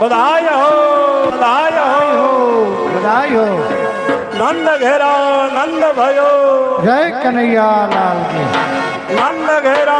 બધાય હો બધાય હો. બધાય હો. નંદ ઘેરા નંદ ભયો. જય કનૈયા લાલ નંદ ઘેરા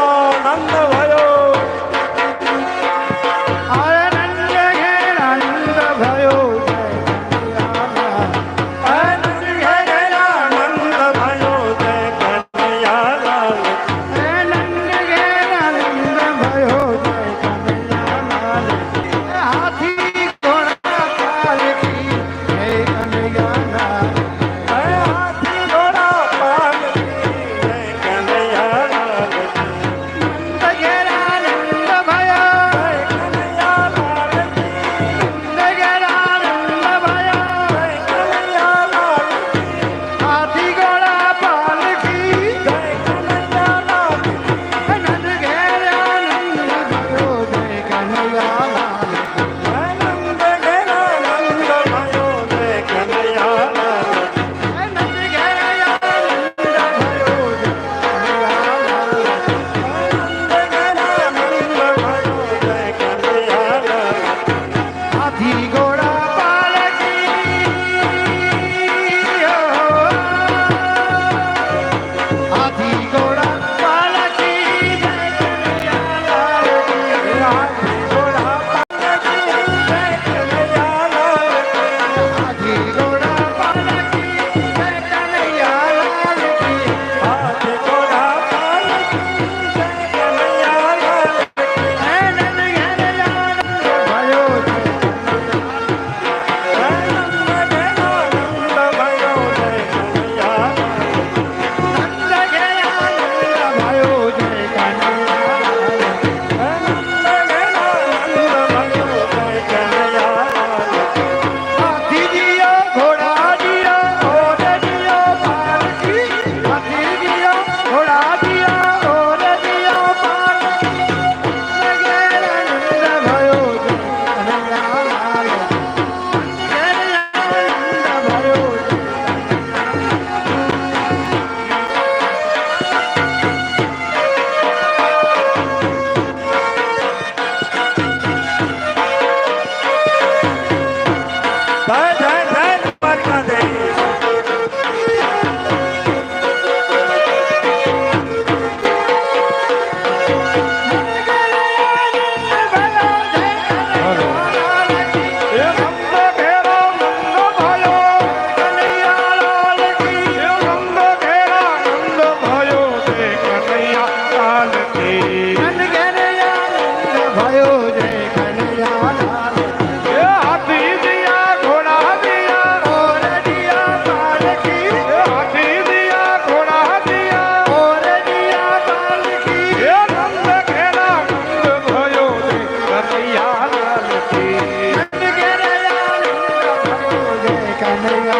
Digo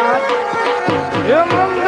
હે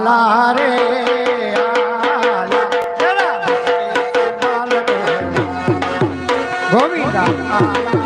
આલા રે. ગોવિંદા